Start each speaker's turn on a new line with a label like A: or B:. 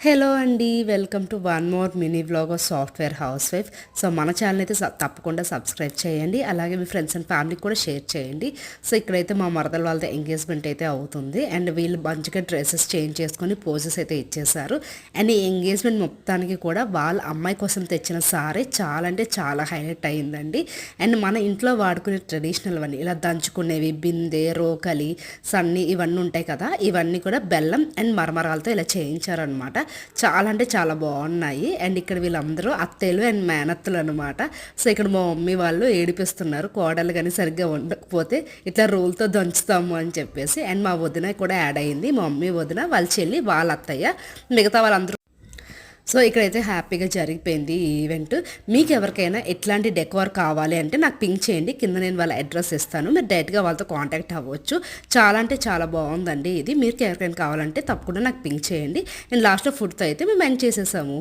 A: Hello అండి welcome to one more mini blog of software house wife so మన channel అయితే తప్పకుండా subscribe చేయండి అలాగే మీ ఫ్రెండ్స్ అండ్ ఫ్యామిలీకి కూడా షేర్ చేయండి. సో ఇక్కడైతే మా మరదల వాళ్ళతో ఎంగేజ్మెంట్ అయితే అవుతుంది అండ్ వీళ్ళు మంచిగా డ్రెస్సెస్ చేంజ్ చేసుకొని పోజెస్ అయితే ఇచ్చేసారు అండ్ ఈ ఎంగేజ్మెంట్ మొత్తానికి కూడా వాళ్ళ అమ్మాయి కోసం తెచ్చిన సారీ చాలా అంటే చాలా హైలైట్ అయ్యిందండి. అండ్ మన ఇంట్లో వాడుకునే ట్రెడిషనల్ అన్నీ ఇలా దంచుకునేవి బిందె రోకలి సన్ని ఇవన్నీ ఉంటాయి కదా ఇవన్నీ కూడా బెల్లం అండ్ మరమరాలతో ఇలా చేయించారనమాట చాలా అంటే చాలా బాగున్నాయి. అండ్ ఇక్కడ వీళ్ళందరూ అత్తయ్యలు అండ్ మేనత్తలు అనమాట సో ఇక్కడ మా మమ్మీ వాళ్ళు ఏడిపిస్తున్నారు. కోడలు కానీ సరిగ్గా ఉండకపోతే ఇట్లా రోల్తో దంచుతాము అని చెప్పేసి. అండ్ మా వదిన కూడా యాడ్ అయింది. మా మమ్మీ వదిన వాళ్ళ చెల్లి వాళ్ళ అత్తయ్య మిగతా వాళ్ళందరూ సో ఇక్కడైతే హ్యాపీగా జరిగిపోయింది ఈ ఈవెంట్. మీకు ఎవరికైనా ఎట్లాంటి డెకోర్ కావాలి అంటే నాకు పింక్ చేయండి కింద నేను వాళ్ళ అడ్రస్ ఇస్తాను మీరు డైరెక్ట్గా వాళ్ళతో కాంటాక్ట్ అవ్వచ్చు. చాలా అంటే చాలా బాగుందండి ఇది. మీకు ఎవరికైనా కావాలంటే తప్పకుండా నాకు పింక్ చేయండి. నేను లాస్ట్లో ఫుడ్తో అయితే మేము ఎండ్ చేసేసాము.